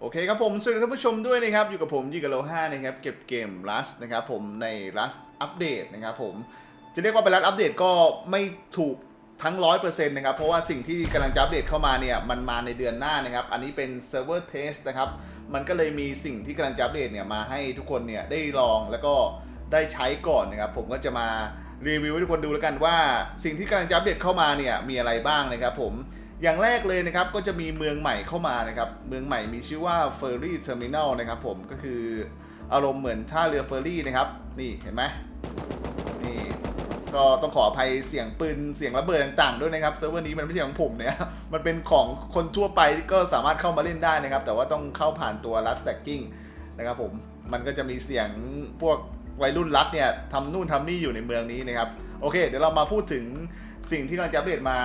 โอเคครับผมสวัสดีท่านผู้ชมด้วยนะครับ อยู่กับผมยีกับโลห้านะครับ เก็บเกม Rust นะครับผมใน Rust อัปเดตนะครับผม จะเรียกว่าเป็น Rust อัปเดตก็ไม่ถูกทั้ง 100%นะครับ เพราะว่าสิ่งที่กำลังจะอัปเดตเข้ามาเนี่ย มันมาในเดือนหน้านะครับ อันนี้เป็น Server Test นะครับ มันก็เลยมีสิ่งที่กำลังจะอัปเดตเนี่ย มาให้ทุกคนเนี่ย ได้ลองแล้วก็ได้ใช้ก่อนนะครับ ผมก็จะมารีวิวให้ทุกคนดูแล้วกันว่า สิ่งที่กำลังจะอัปเดตเข้ามาเนี่ยมีอะไรบ้างนะครับผม อย่างแรกเลยนะครับก็จะมีเมืองใหม่เข้ามานะครับเมืองใหม่มีชื่อว่า Ferry Terminal นะครับผมก็คืออารมณ์เหมือนท่าเรือเฟอร์รี่นะครับนี่เห็นไหมนี่ก็ต้องขออภัยเสียงปืนเสียงระเบิดต่างๆด้วยนะครับเซิร์ฟเวอร์นี้มันไม่ใช่ของผมเนี่ยมันเป็นของคนทั่วไปก็สามารถเข้ามาเล่นได้นะครับ แต่ว่าต้องเข้าผ่านตัว Rust Stacking นะครับผมมันก็จะมีเสียงพวกวัยรุ่นรัฐเนี่ยทำนู่นทำนี่อยู่ในเมืองนี้นะครับโอเค เดี๋ยวเรามาพูดถึงสิ่งที่กำลังจะอัปเดตมา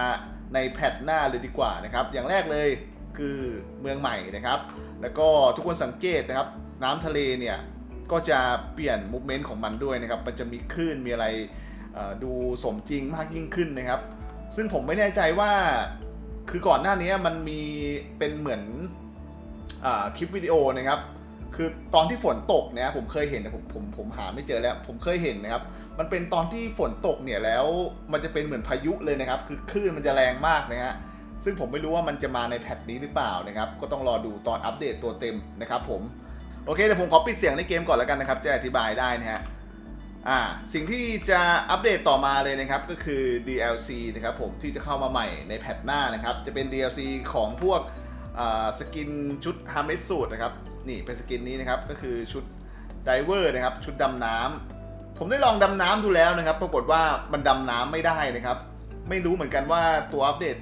ในแพทหน้าเลยดีกว่านะครับ อย่างแรกเลยคือเมืองใหม่นะครับ แล้วก็ทุกคนสังเกตนะครับ น้ำทะเลเนี่ยก็จะเปลี่ยนมูฟเมนต์ของมันด้วยนะครับ มันจะมีคลื่นมีอะไรดูสมจริงมากยิ่งขึ้นนะครับ ซึ่งผมไม่แน่ใจว่าคือก่อนหน้านี้มันมีเป็นเหมือนอคลิปวิดีโอนะครับ คือตอนที่ฝนตกเนี่ยผมเคยเห็นแต่ผมผมผมหาไม่เจอแล้ว ผมเคยเห็นนะครับ มันเป็นตอนที่ฝนตกเนี่ยแล้วมันจะเป็นเหมือนพายุเลยนะครับ คือคลื่นมันจะแรงมากนะฮะซึ่งผมไม่รู้ว่ามันจะมาในแพทนี้หรือเปล่านะครับ ก็ต้องรอดูตอนอัปเดตตัวเต็มนะครับผมโอเคเดี๋ยวผมขอปิดเสียงในเกมก่อนแล้วกันนะครับ จะอธิบายได้นะฮะอ่าสิ่งที่จะอัปเดตต่อมาเลยนะครับก็คือ DLC นะครับผมที่จะเข้ามาใหม่ในแพทหน้านะครับจะเป็น DLC ของพวกสกินชุด h a r m e s Suit นะครับนี่เป็นสกินนี้นะครับก็คือชุด Diver นะครับชุดดำน้ำ ผมได้ลองดำน้ำดูแล้วนะครับ ปรากฏว่ามันดำน้ำไม่ได้นะครับ ไม่รู้เหมือนกันว่าตัวอัปเดต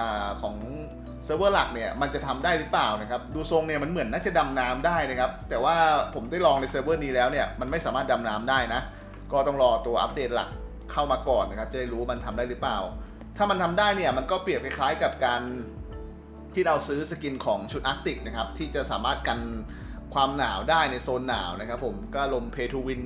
อของเซิร์ฟเวอร์หลักเนี่ยมันจะทำได้หรือเปล่านะครับ ดูทรงเนี่ยมันเหมือนน่าจะดำน้ำได้นะครับ แต่ว่าผมได้ลองในเซิร์ฟเวอร์นี้แล้วเนี่ยมันไม่สามารถดำน้ำได้นะ ก็ต้องรอตัวอัปเดตหลักเข้ามาก่อนนะครับ จะได้รู้มันทำได้หรือเปล่า ถ้ามันทำได้เนี่ยมันก็เปรียบคล้ายๆกับการที่เราซื้อสกินของชุดอาร์กติกนะครับที่จะสามารถกันความหนาวได้ในโซนหนาวนะครับผมก็ลมเพทูวิน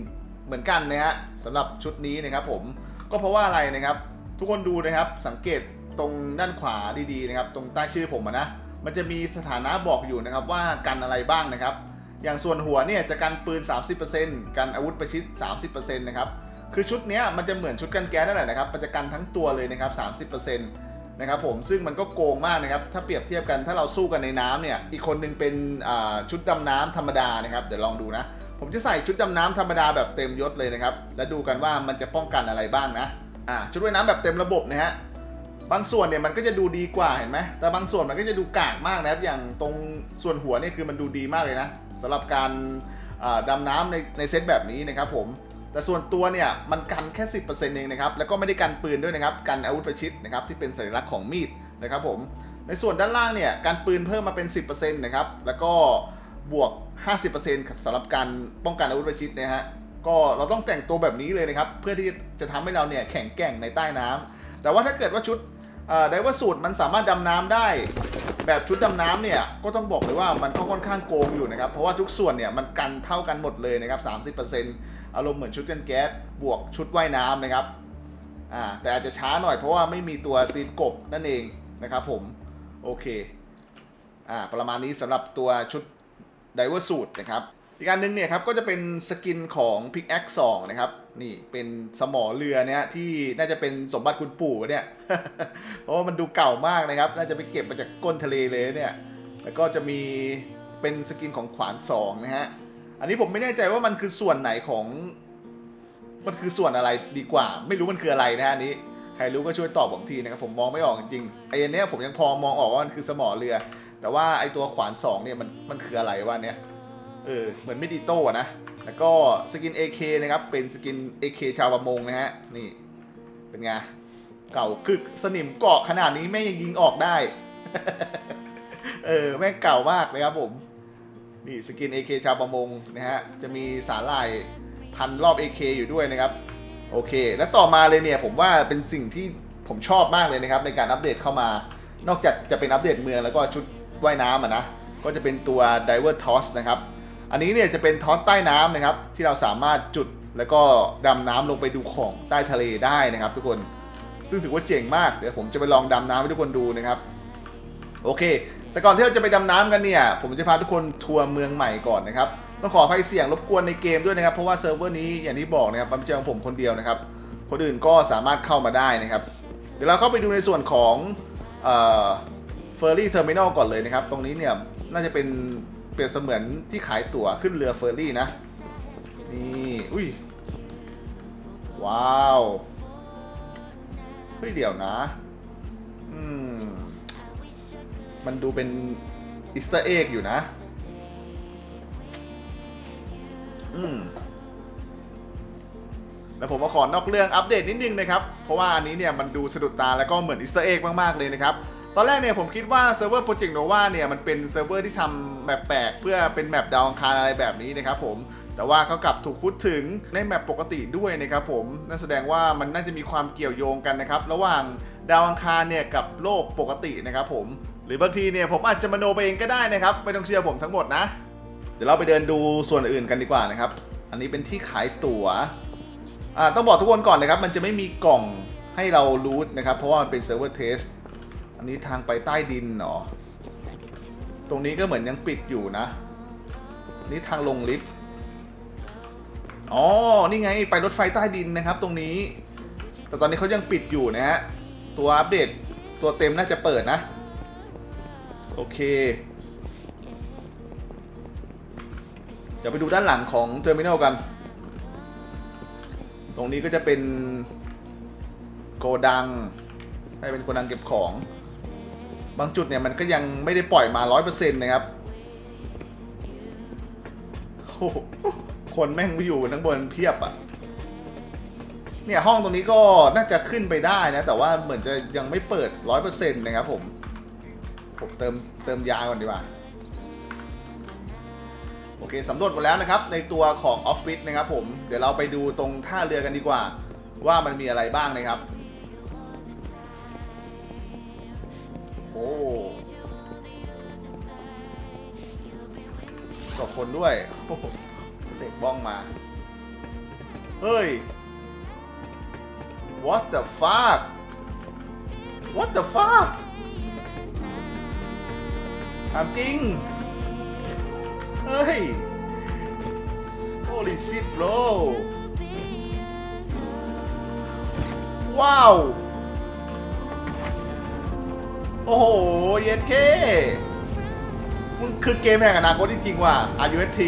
เหมือนกันนะฮะสำหรับชุดนี้นะครับผมก็เพราะว่าอะไรนะครับ ทุกคนดูนะครับสังเกตตรงด้านขวาดีๆนะครับ ตรงใต้ชื่อผมนะมันจะมีสถานะบอกอยู่นะครับว่ากันอะไรบ้างนะครับ อย่างส่วนหัวเนี่ยจะกันปืน 30%กันอาวุธประชิด 30%นะครับคือชุดนี้มันจะเหมือนชุดกันแก๊สนั่นแหละนะครับมันจะกันทั้งตัวเลยนะครับ 30%นะครับผมซึ่งมันก็โกงมากนะครับ ถ้าเปรียบเทียบกันถ้าเราสู้กันในน้ำเนี่ย อีกคนหนึงเป็นชุดดำน้ำธรรมดานะครับ เดี๋ยวลองดูนะ ผมจะใส่ชุดดำน้ำธรรมดาแบบเต็มยศเลยนะครับ แล้วดูกันว่ามันจะป้องกันอะไรบ้างนะอ่าชุดว่ายน้ำแบบเต็มระบบนะฮะบางส่วนเนี่ยมันก็จะดูดีกว่าเห็นไหมแต่บางส่วนมันก็จะดูกากมากนะครับ อย่างตรงส่วนหัวเนี่ยคือมันดูดีมากเลยนะสำหรับการดำน้ำในในเซตแบบนี้นะครับผมแต่ส่วนตัวเนี่ยมันกันแค่ 10%เองนะครับแล้วก็ไม่ได้กันปืนด้วยนะครับกันอาวุธประชิดนะครับที่เป็นสัญลักษณ์ของมีดนะครับผมในส่วนด้านล่างเนี่ยการปืนเพิ่มมาเป็น 10%นะครับแล้วก็ บวก 50%สำหรับการป้องกันอาวุธประชิดนะฮะก็เราต้องแต่งตัวแบบนี้เลยนะครับ เพื่อที่จะทำให้เราเนี่ยแข็งแกร่งในใต้น้ำแต่ว่าถ้าเกิดว่าชุดไดเวอร์สูตรมันสามารถดำน้ำได้ แบบชุดดำน้ำเนี่ยก็ต้องบอกเลยว่ามันก็ค่อนข้างโกงอยู่นะครับ เพราะว่าทุกส่วนเนี่ยมันกันเท่ากันหมดเลยนะครับ 30%อารมณ์เหมือนชุดกันแก๊สบวกชุดว่ายน้ำนะครับอ่าแต่อาจจะช้าหน่อยเพราะว่าไม่มีตัวตีนกบนั่นเองนะครับผม โอเคอ่าประมาณนี้สำหรับตัวชุด ไดเวอร์สูตรนะครับอีกอันหนึงเนี่ยครับก็จะเป็นสกินของ Pickaxe 2นะครับนี่เป็นสมอเรือเนี่ยที่น่าจะเป็นสมบัติคุณปู่เนี่ยเพราะว่ามันดูเก่ามากนะครับ น่าจะไปเก็บมาจากก้นทะเลเลยเนี่ยแล้วก็จะมีเป็นสกินของขวาน2นะฮะอันนี้ผมไม่แน่ใจว่ามันคือส่วนไหนของ มันคือส่วนอะไรดีกว่า ไม่รู้มันคืออะไรนะฮะนี้ใครรู้ก็ช่วยตอบผมทีนะครับผมมองไม่ออกจริงๆไอ้นเนี้ยผมยังพอมองออกว่ามันคือสมอเรือ แต่ว่าไอตัวขวานสองเนี่ยมันมันคืออะไรวะเนี่ยเออเหมือนไม่ดีโต้นะ แล้วก็สกิน AK นะครับ เป็นสกิน AK ชาวประมงนะฮะ นี่ เป็นไง เก่ากึกสนิมเกาะขนาดนี้แม่งยังยิงออกได้ เออ แม่งเก่ามากเลยครับผม นี่สกิน AK ชาวประมงนะฮะ จะมีสาหร่ายพันรอบ AK อยู่ด้วยนะครับ โอเค แล้วต่อมาเลยเนี่ย ผมว่าเป็นสิ่งที่ผมชอบมากเลยนะครับ ในการอัปเดตเข้ามานอกจากจะเป็นอัปเดตเมืองแล้วก็ชุด ว่ายน้ำอะนะก็จะเป็นตัว Diver Toss นะครับ อันนี้เนี่ยจะเป็นทอสใต้น้ำนะครับ ที่เราสามารถจุดแล้วก็ดำน้ำลงไปดูของใต้ทะเลได้นะครับ ทุกคนซึ่งถือว่าเจ๋งมากเดี๋ยวผมจะไปลองดำน้ำให้ทุกคนดูนะครับโอเค แต่ก่อนที่เราจะไปดำน้ำกันเนี่ย ผมจะพาทุกคนทัวร์เมืองใหม่ก่อนนะครับต้องขออภัยเสียงรบกวนในเกมด้วยนะครับ เพราะว่าเซิร์ฟเวอร์นี้อย่างที่บอกนะครับมันเป็นของผมคนเดียวนะครับ คนอื่นก็สามารถเข้ามาได้นะครับ เดี๋ยวเราเข้าไปดูในส่วนของ เฟอร์รี่เทอร์มินอลก่อนเลยนะครับ ตรงนี้เนี่ยน่าจะเป็นเปรียบเสมือนที่ขายตั๋วขึ้นเรือเฟอร์รี่นะ นี่อุ้ยว้าว เฮ้ยเดี๋ยวนะ อืม มันดูเป็นอิสต์เอ็กอยู่นะ อืมแล้วผมมาขอนอกเรื่องอัปเดตนิดนึงนะครับ เพราะว่าอันนี้เนี่ยมันดูสะดุดตาแล้วก็เหมือนอิสต์เอ็กมาก ๆ เลยนะครับ ตอนแรกเนี่ยผมคิดว่าเซิร์ฟเวอร์โปรเจกต์โนวาเนี่ยมันเป็นเซิร์ฟเวอร์ที่ทำแมปแปลกเพื่อเป็นแมปดาวอังคารอะไรแบบนี้นะครับผมแต่ว่าเขากลับถูกพูดถึงในแมปปกติด้วยนะครับผมนั่นแสดงว่ามันน่าจะมีความเกี่ยวโยงกันนะครับระหว่างดาวอังคารเนี่ยกับโลกปกตินะครับผมหรือบางทีเนี่ยผมอาจจะมโนไปเองก็ได้นะครับไม่ต้องเชื่อผมทั้งหมดนะ เดี๋ยวเราไปเดินดูส่วนอื่นกันดีกว่านะครับ อันนี้เป็นที่ขายตั๋วต้องบอกทุกคนก่อนนะครับ มันจะไม่มีกล่องให้เรารูทนะครับเพราะว่ามันเป็นเซิร์ฟเวอร์เทส อันนี้ทางไปใต้ดินเนาะตรงนี้ก็เหมือนยังปิดอยู่นะ นี่ทางลงลิฟต์ อ๋อ นี่ไงไปรถไฟใต้ดินนะครับ ตรงนี้ แต่ตอนนี้เขายังปิดอยู่นะฮะ ตัวอัปเดตตัวเต็มน่าจะเปิดนะ โอเค เดี๋ยวไปดูด้านหลังของเทอร์มินอลกัน ตรงนี้ก็จะเป็นโกดังให้เป็นโกดังเก็บของ บางจุดเนี่ยมันก็ยังไม่ได้ปล่อยมา 100%นะครับโอ้โหคนแม่งไปอยู่ทั้งบนเพียบอะ่ะเนี่ยห้องตรงนี้ก็น่าจะขึ้นไปได้นะ แต่ว่าเหมือนจะยังไม่เปิด 100%นะครับผม ผมเติมเติมยาก่อนดีกว่าโอเคสำรวจหมดแล้วนะครับ ในตัวของออฟฟิศนะครับผม เดี๋ยวเราไปดูตรงท่าเรือกันดีกว่า ว่ามันมีอะไรบ้างนะครับ สองคนด้วยโอ้โหเสกบ้องมา เฮ้ย what the fuck what the fuck ถามจริง เฮ้ย holy shit bro ว้าว โอ้โห เย็ดเค มันคือเกมแห่งอนาคตจริงๆว่ะ RUST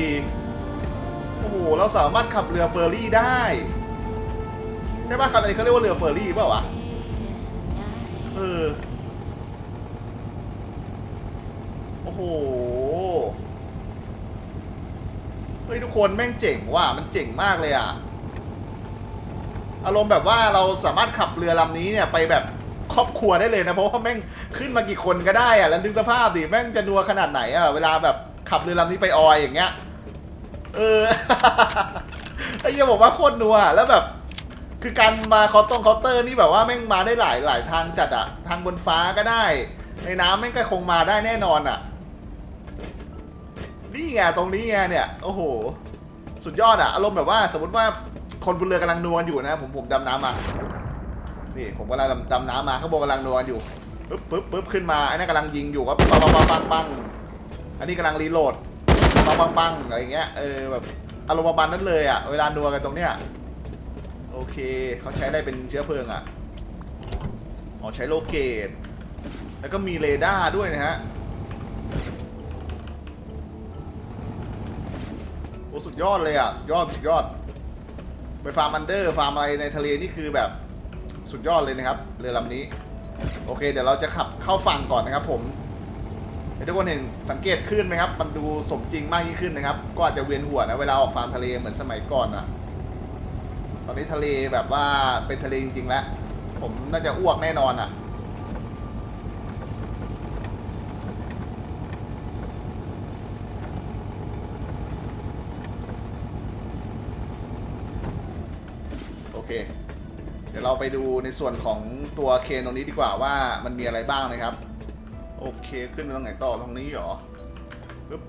โอ้โห เราสามารถขับเรือเฟอร์รี่ได้ ใช่ป่ะคันนี้เขาเรียกว่าเรือเฟอร์รี่เปล่าวะ เออ โอ้โห เฮ้ย ทุกคนแม่งเจ๋งว่ะ มันเจ๋งมากเลยอะ อารมณ์แบบว่าเราสามารถขับเรือลำนี้เนี่ยไปแบบ ครอบครัวได้เลยนะ เพราะว่าแม่งขึ้นมากี่คนก็ได้อะแล้วนึกสภาพดิแม่งจะนัวขนาดไหนอะเวลาแบบขับเรือลำนี้ไปออยอย่างเงี้ยเออไอ้เหี้ยบอกว่าโคตรนัวแล้วแบบ คือการมาเคาน์ตงเคาน์เตอร์นี่แบบว่าแม่งมาได้หลายหลายทางจัดอะทางบนฟ้าก็ได้ ในน้ำแม่งก็คงมาได้แน่นอนอะนี่ไงตรงนี้ไงเนี่ยโอ้โห สุดยอดอะอารมณ์แบบว่าสมมติว่าคนบนเรือกำลังนัวอยู่นะ ผมผมดำน้ำมา นี่ผมกำลังดำดำน้ำมาข้างบนกำลังนวลอยู่ปึ๊บปึ๊บปึ๊บขึ้นมาไอ้นั่นกำลังยิงอยู่ก็ปังปังปังปังปังอันนี้กำลังรีโหลดปังปังปังอะไรอย่างเงี้ยเออแบบอารมณ์ประมาณนั้นเลยอะเวลานัวกันตรงเนี้ยโอเคเขาใช้อะไรเป็นเชื้อเพลิงอะอ๋อใช้โลเกต แล้วก็มีเรดาร์ด้วยนะฮะโอ้สุดยอดเลยอะ สุดยอด สุดยอด ไปฟาร์มอันเดอร์ ฟาร์มอะไรในทะเลนี่คือแบบ สุดยอดเลยนะครับ เรือลำนี้ โอเค เดี๋ยวเราจะขับเข้าฝั่งก่อนนะครับ ผมทุกคนเห็นสังเกตขึ้นไหมครับ มันดูสมจริงมากยิ่งขึ้นนะครับ ก็อาจจะเวียนหัวนะเวลาออกฟาร์มทะเลเหมือนสมัยก่อนอะตอนนี้ทะเลแบบว่าเป็นทะเลจริงๆแล้ว ผมน่าจะอ้วกแน่นอนอะโอเค เดี๋ยวเราไปดูในส่วนของตัวเคนตรงนี้ดีกว่าว่ามันมีอะไรบ้างนะครับ โอเคขึ้นไปตรงไหนต่อตรงนี้เหรอปึ๊บ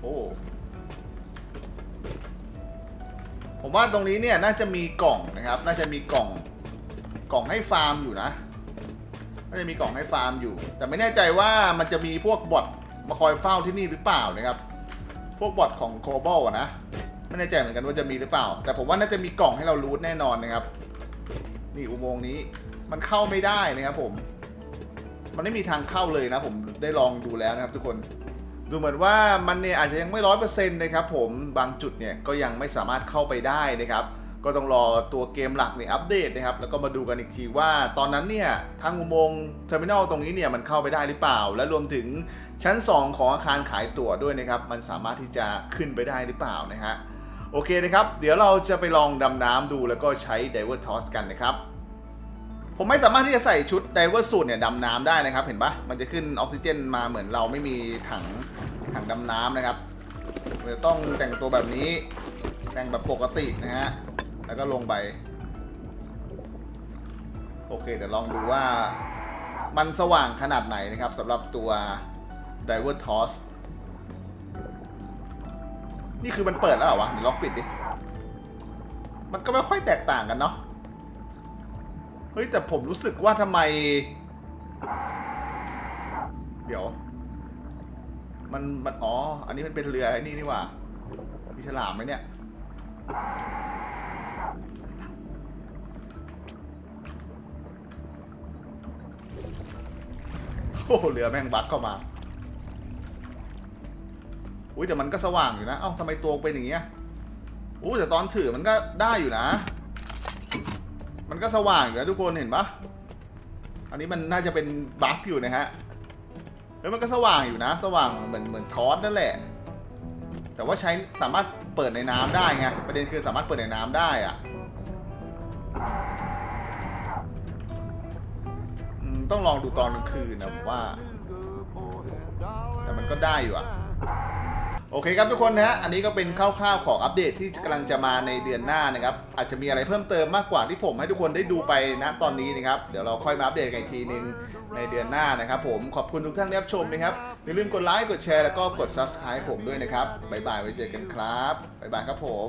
โอ้ผมว่าตรงนี้เนี่ยน่าจะมีกล่องนะครับ น่าจะมีกล่องกล่องให้ฟาร์มอยู่นะก็จะมีกล่องให้ฟาร์มอยู่ แต่ไม่แน่ใจว่ามันจะมีพวกบอทมาคอยเฝ้าที่นี่หรือเปล่านะครับ พวกบอทของโคบอลนะ ไม่แน่ใจเหมือนกันว่าจะมีหรือเปล่า แต่ผมว่าน่าจะมีกล่องให้เรารูทแน่นอนนะครับ นี่อุโมงค์นี้ มันเข้าไม่ได้นะครับผม มันไม่มีทางเข้าเลยนะ ผมได้ลองดูแล้วนะครับทุกคน ดูเหมือนว่ามันเนี่ยอาจจะยังไม่ร้อยเปอร์เซ็นต์นะครับผม บางจุดเนี่ยก็ยังไม่สามารถเข้าไปได้นะครับก็ต้องรอตัวเกมหลักเนี่ยอัปเดตนะครับ แล้วก็มาดูกันอีกทีว่าตอนนั้นเนี่ยทางอุโมงค์เทอร์มินอลตรงนี้เนี่ยมันเข้าไปได้หรือเปล่า และรวมถึงชั้น 2 ของอาคารขายตั๋วด้วยนะครับ มันสามารถที่จะขึ้นไปได้หรือเปล่านะฮะ โอเคนะครับ เดี๋ยวเราจะไปลองดำน้ำดูแล้วก็ใช้ Diver Toss กันนะครับ ผมไม่สามารถที่จะใส่ชุด Diver Suit เนี่ยดำน้ำได้นะครับ เห็นปะมันจะขึ้นออกซิเจนมาเหมือนเราไม่มีถังถังดำน้ำนะครับเราจะต้องแต่งตัวแบบนี้ แต่งแบบปกตินะฮะ แล้วก็ลงไป โอเคเดี๋ยวลองดูว่ามันสว่างขนาดไหนนะครับสำหรับตัว Diver Toss นี่คือมันเปิดแล้วเหรอวะเดี๋ยวลองปิดดิ มันก็ไม่ค่อยแตกต่างกันเนาะ เฮ้ยแต่ผมรู้สึกว่าทำไม เดี๋ยว มันมันอ๋อ อันนี้มันเป็นเรือไอ้นี่นี่หว่า มีฉลามไหมเนี่ย โอ้โหเรือแม่งบักเข้ามา อุ้ยแต่มันก็สว่างอยู่นะ เอ้าทำไมตัวเป็นอย่างเงี้ยอู้แต่ตอนถือมันก็ได้อยู่นะ มันก็สว่างอยู่นะทุกคนเห็นปะอันนี้มันน่าจะเป็นบั๊กอยู่นะฮะแล้วมันก็สว่างอยู่นะ สว่างเหมือนเหมือนทอสนั่นแหละ แต่ว่าใช้สามารถเปิดในน้ำได้ไง ประเด็นคือสามารถเปิดในน้ำได้อะต้องลองดูตอนกลางคืนนะผมว่า แต่มันก็ได้อยู่อะ โอเคครับทุกคนนะฮะ อันนี้ก็เป็นคร่าวๆของอัปเดตที่กำลังจะมาในเดือนหน้านะครับ อาจจะมีอะไรเพิ่มเติมมากกว่าที่ผมให้ทุกคนได้ดูไปนะตอนนี้นะครับ เดี๋ยวเราค่อยมาอัปเดตกันอีกทีนึงในเดือนหน้านะครับผม ขอบคุณทุกท่านที่รับชมนะครับ อย่าลืมกดไลค์ กดแชร์ แล้วก็กด subscribe ผมด้วยนะครับ บ๊ายบายไว้เจอกันครับ บ๊ายบายครับผม